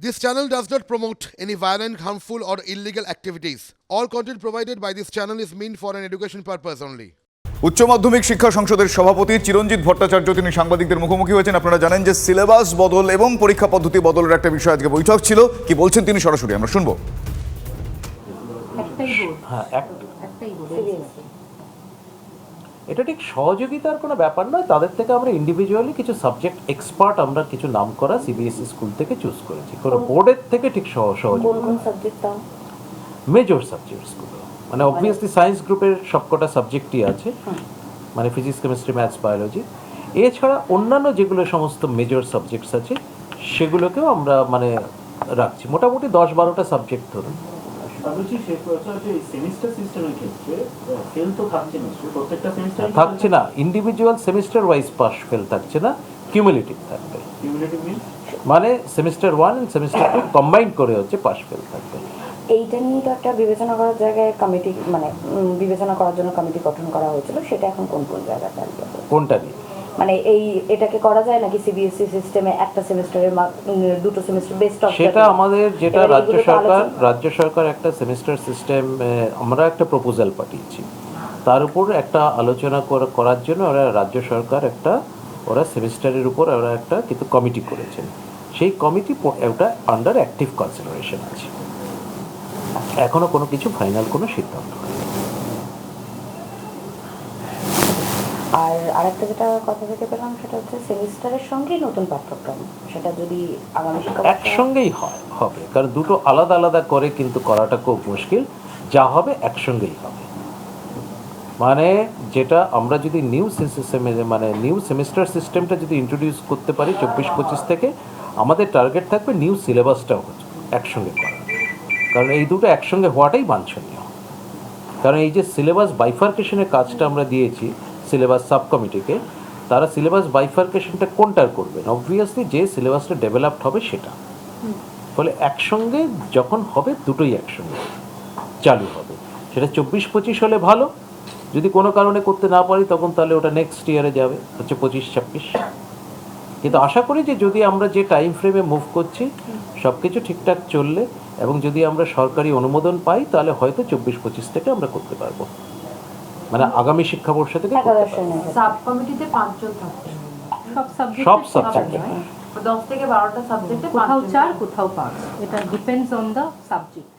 This channel does not promote any violent, harmful, or illegal activities. All content provided by this channel is meant for an education purpose only. উচ্চ মাধ্যমিক শিক্ষা সংসদের সভাপতি চিরঞ্জিত ভট্টাচার্য তিনি সাংবাদিকদের মুখোমুখি হয়েছেন আপনারা জানেন যে সিলেবাস বদল এবং পরীক্ষা পদ্ধতি বদলের একটা বিষয় আজকে বৈঠক ছিল কি বলছেন তিনি সরাসরি আমরা শুনব একটাই বোর্ড হ্যাঁ একটাই বোর্ড এটা ঠিক সহযোগিতার কোনো ব্যাপার নয় তাদের থেকে আমরা ইন্ডিভিজুয়ালি কিছু সাবজেক্ট এক্সপার্ট আমরা কিছু নাম করা সিবিএসই স্কুল থেকে চুজ করেছি। কোনো বোর্ডের থেকে ঠিক সহ- সহযোগিতা মেজর সাবজেক্টসগুলো মানে অবভিয়াসলি সায়েন্স গ্রুপের সবকটা সাবজেক্টই আছে। মানে ফিজিক্স কেমিস্ট্রি ম্যাথস বায়োলজি এছাড়া অন্যান্য যেগুলো সমস্ত মেজর সাবজেক্টস আছে সেগুলোকেও আমরা মানে রাখছি। মোটামুটি দশ বারোটা সাবজেক্ট ধরুন। থাকছে নিশ্চয়ই প্রত্যেকটা সেমিস্টার থাকছে না। Individual semester wise pass fail থাকছে না। কিউমুলেটিভ থাকবে। মানে semester one and semester two combine করে হচ্ছে পাস ফেল থাকবে। এইটা নিয়ে তো একটা বিবেচনা করার জায়গায় কমিটি মানে বিবেচনা করার জন্য কমিটি গঠন করা হয়েছিল। সেটা এখন কোন কোন জায়গায় কোনটা নিয়ে? মানে এই এটাকে করা যায় নাকি সিবিএসসি সিস্টেমে একটা সেমিস্টারের দুটো সেমিস্টার বেস্ট অফ সেটা আমাদের যেটা রাজ্য সরকার রাজ্য সরকার একটা সেমিস্টার সিস্টেম আমরা একটা প্রপোজাল পাঠিয়েছি। তার উপর একটা আলোচনা করার জন্য ওরা রাজ্য সরকার একটা ওরা সেমিস্টারের উপর ওরা একটা কিন্তু কমিটি করেছেন। সেই কমিটি ওটা আন্ডার অ্যাক্টিভ কনসিডারেশন আছে। এখনও কোনো কিছু ফাইনাল কোনো সিদ্ধান্ত হয়নি। আর আরেকটা যেটা কথা থেকে পেলাম সেটা হচ্ছে সেমিস্টারের সঙ্গে নতুন পাঠ্যক্রম। সেটা যদি আগামী একসঙ্গেই হয়, হবে। কারণ দুটো আলাদা আলাদা করে কিন্তু করাটা খুব মুশকিল। যা হবে একসঙ্গেই হবে। মানে যেটা আমরা যদি নিউ সিস্টেমে মানে নিউ সেমিস্টার সিস্টেমটা যদি ইন্ট্রোডিউস করতে পারি চব্বিশ পঁচিশ থেকে, আমাদের টার্গেট থাকবে নিউ সিলেবাসটাও একসঙ্গে করা। কারণ এই দুটো একসঙ্গে হওয়াটাই বাঞ্ছনীয়। কারণ এই যে সিলেবাস বাইফার্কেশনের কাজটা আমরা দিয়েছি সিলেবাস সাব কমিটিকে তারা সিলেবাস বাইফার্কেশনটা কোনটার করবেন? অবভিয়াসলি যে সিলেবাসটা ডেভেলপড হবে সেটা। ফলে একসঙ্গে যখন হবে, দুটোই একসঙ্গে চালু হবে। সেটা চব্বিশ পঁচিশ হলে ভালো। যদি কোনো কারণে করতে না পারি, তখন তাহলে ওটা নেক্সট ইয়ারে যাবে। হচ্ছে পঁচিশ ছাব্বিশ কিন্তু আশা করি যে যদি আমরা যে টাইম ফ্রেমে মুভ করছি সব কিছু ঠিকঠাক চললে, এবং যদি আমরা সরকারি অনুমোদন পাই, তাহলে হয়তো চব্বিশ পঁচিশ থেকে আমরা করতে পারব। মানে আগামী শিক্ষাবর্ষ থেকে সাব কমিটিতে পাঁচজন থাকতেন সব সাবজেক্ট সব subject দশ থেকে বারোটা সাবজেক্টে কোথাও চার কোথাও পাঁচ। এটা ডিপেন্ডস অন দ্য সাবজেক্ট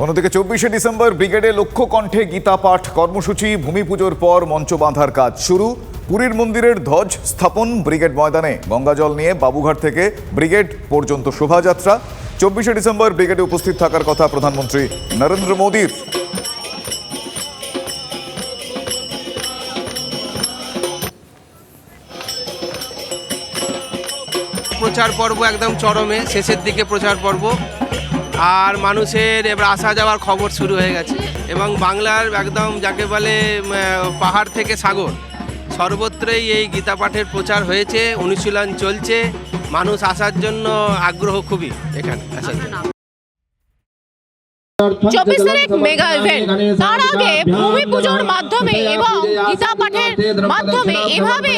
অন্যদিকে চব্বিশে ডিসেম্বর ব্রিগেডে লক্ষ্য কণ্ঠে গীতা পাঠ কর্মসূচি ভূমি পুজোর পর মঞ্চ বাঁধার কাজ শুরু। পুরীর মন্দিরের ধ্বজ স্থাপন ব্রিগেড ময়দানে। গঙ্গাজল নিয়ে বাবুঘাট থেকে ব্রিগেড পর্যন্ত শোভাযাত্রা। চব্বিশে ডিসেম্বর ব্রিগেডে উপস্থিত থাকার কথা প্রধানমন্ত্রী নরেন্দ্র মোদীর। প্রচার পর্ব একদম চরমে, শেষের দিকে প্রচার পর্ব। আর মানুষের এবার আসা যাওয়ার খবর শুরু হয়ে গেছে। এবং বাংলার একদম যাকে বলে পাহাড় থেকে সাগর, সর্বত্রই এই গীতা পাঠের প্রচার হয়েছে, অনুশীলন চলছে। মানুষ আসার জন্য আগ্রহ খুবই এখানে। আসার চব্বিশ তারিখ মেগা ইভেন্ট তার আগে ভূমি পুজোর মাধ্যমে এবং গীতা পাঠের মাধ্যমে এভাবে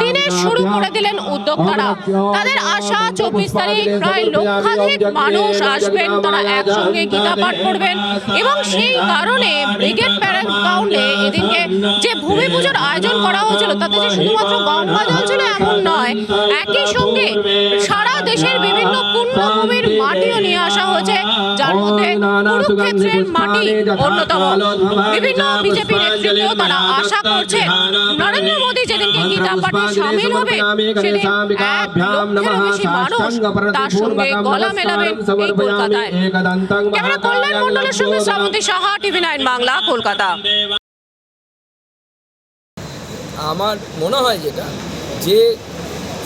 দিনের শুরু করে দিলেন উদ্যোক্তারা। তাদের আশা চব্বিশ তারিখ প্রায় লক্ষাধিক মানুষ আসবেন তারা একসঙ্গে গীতা পাঠ করবেন এবং সেই কারণে ব্রিগেড প্যারেড গ্রাউন্ডে এদিনকে যে ভূমি পুজোর আয়োজন করা হয়েছিল তাতে যে শুধুমাত্র গঙ্গা জল ছিল এমন নয় একই সঙ্গে সারা দেশের বিভিন্ন পুণ্যভূমির মাটিও নিয়ে আসা হয়েছে যার মধ্যে কুরুক্ষেত্রের মাটি অন্যতম। বিভিন্ন বিজেপি নেতৃত্ব তারা আশা করছেন। নরেন্দ্র মোদী যেদিনকে গীতা পাঠে সামিল হবে সেদিন এক লক্ষেরও বেশি মানুষ তার সঙ্গে গলা মেলাবেন এই কলকাতায়। ক্যামেরা কল্যাণ মন্ডলের সঙ্গে শ্রাবন্তী সাহা টিভি নাইন বাংলা কলকাতা। আমার মনে হয় যেটা যে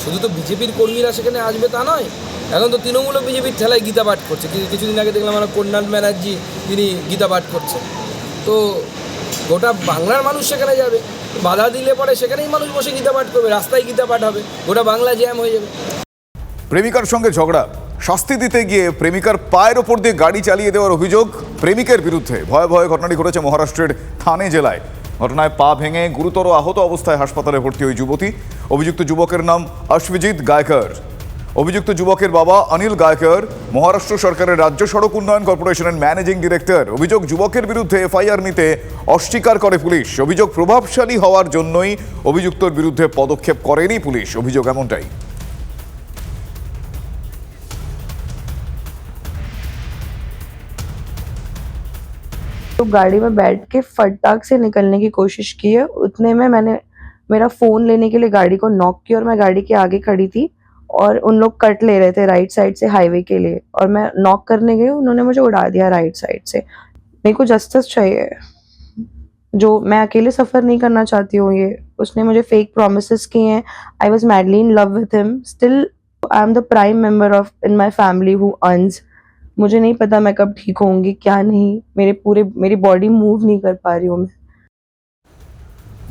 শুধু তো বিজেপির কর্মীরা সেখানে আসবে তা নয় এখন তো তৃণমূলও বিজেপির ঠেলায় গীতা পাঠ করছে। কিছুদিন আগে দেখলাম আমরা কন্যাল ব্যানার্জি তিনি গীতা পাঠ করছেন। তো গোটা বাংলার মানুষ সেখানে যাবে। বাধা দিলে পরে সেখানেই মানুষ বসে গীতা পাঠ করবে, রাস্তায় গীতা পাঠ হবে, গোটা বাংলা জ্যাম হয়ে যাবে। প্রেমিকার সঙ্গে ঝগড়া। শাস্তি দিতে গিয়ে প্রেমিকার পায়ের ওপর দিয়ে গাড়ি চালিয়ে দেওয়ার অভিযোগ প্রেমিকের বিরুদ্ধে। ভয়ে ভয়ে ঘটনাটি ঘটেছে মহারাষ্ট্রের থানে জেলায়। ঘটনায় পা ভেঙে গুরুতর আহত অবস্থায় হাসপাতালে ভর্তি ওই যুবতী। অভিযুক্ত যুবকের নাম অশ্বিজিৎ গায়কর। অভিযুক্ত যুবকের বাবা অনিল গায়কর মহারাষ্ট্র সরকারের রাজ্য সড়ক উন্নয়ন কর্পোরেশনের ম্যানেজিং ডিরেক্টর অভিযোগ যুবকের বিরুদ্ধে এফআইআর নিতে অস্বীকার করে পুলিশ অভিযোগ প্রভাবশালী হওয়ার জন্যই অভিযুক্তর বিরুদ্ধে পদক্ষেপ করেনি পুলিশ অভিযোগ এমনটাই तो गाड़ी में बैठ के फटाक से निकलने की कोशिश की है उतने में मैंने मेरा फ़ोन लेने के लिए गाड़ी को नॉक किया और मैं गाड़ी के आगे खड़ी थी और उन लोग कट ले रहे थे राइट साइड से हाईवे के लिए। और मैं नॉक करने गई, उन्होंने मुझे उड़ा दिया राइट साइड से। मेरे को जस्टिस चाहिए। जो मैं अकेले सफ़र नहीं करना चाहती हूँ ये। उसने मुझे फेक प्रोमिस किए हैं। I was madly in love with him still I am the prime member of in my family who earns मुझे नहीं पता मैं कब ठीक होंगी, क्या नहीं। मेरे पूरे, मेरी बॉडी मूव नहीं कर पा रही हूँ मैं।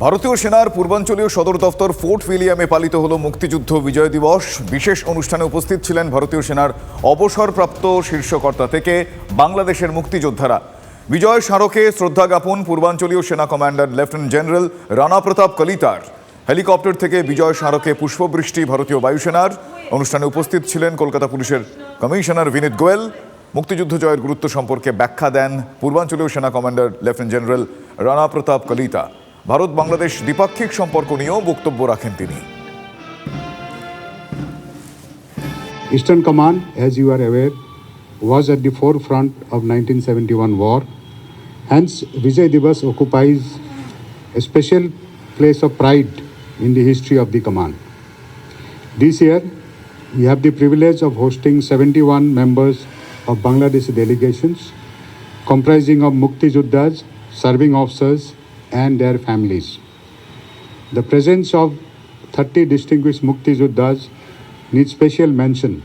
ভারতীয় সেনার পূর্বাঞ্চলীয় সদর দফতর ফোর্ট উইলিয়ামে পালিত হল মুক্তিযুদ্ধ বিজয় দিবস। বিশেষ অনুষ্ঠানে উপস্থিত ছিলেন ভারতীয় সেনার অবসরপ্রাপ্ত শীর্ষকর্তা থেকে বাংলাদেশের মুক্তিযোদ্ধারা। বিজয় স্মারকে শ্রদ্ধা জ্ঞাপন পূর্বাঞ্চলীয় সেনা commander lieutenant general Rana Pratap কলিতার। Helicopter থেকে বিজয় স্মারকে পুষ্পবৃষ্টি ভারতীয় বায়ুসেনার অনুষ্ঠানে উপস্থিত ছিলেন কলকাতা পুলিশের কমিশনার বিনীত গোয়েল। মুক্তিযুদ্ধ জয়ের গুরুত্ব সম্পর্কে ব্যাখ্যা দেন পূর্বাঞ্চলীয় সেনা commander lieutenant general Rana Pratap Kalita. Bharat Bangladesh দ্বিপাক্ষিক সম্পর্ক নিয়েও বক্তব্য রাখেন তিনি Eastern Command, as you are aware, was at the forefront of 1971 war. Hence, Vijay Divas occupies a special place of pride in the history of the command. This year, we have the privilege of hosting 71 members of Bangladeshi delegations, comprising of Mukti Juddhas, serving officers, and their families. The presence of 30 distinguished Mukti Juddhas needs special mention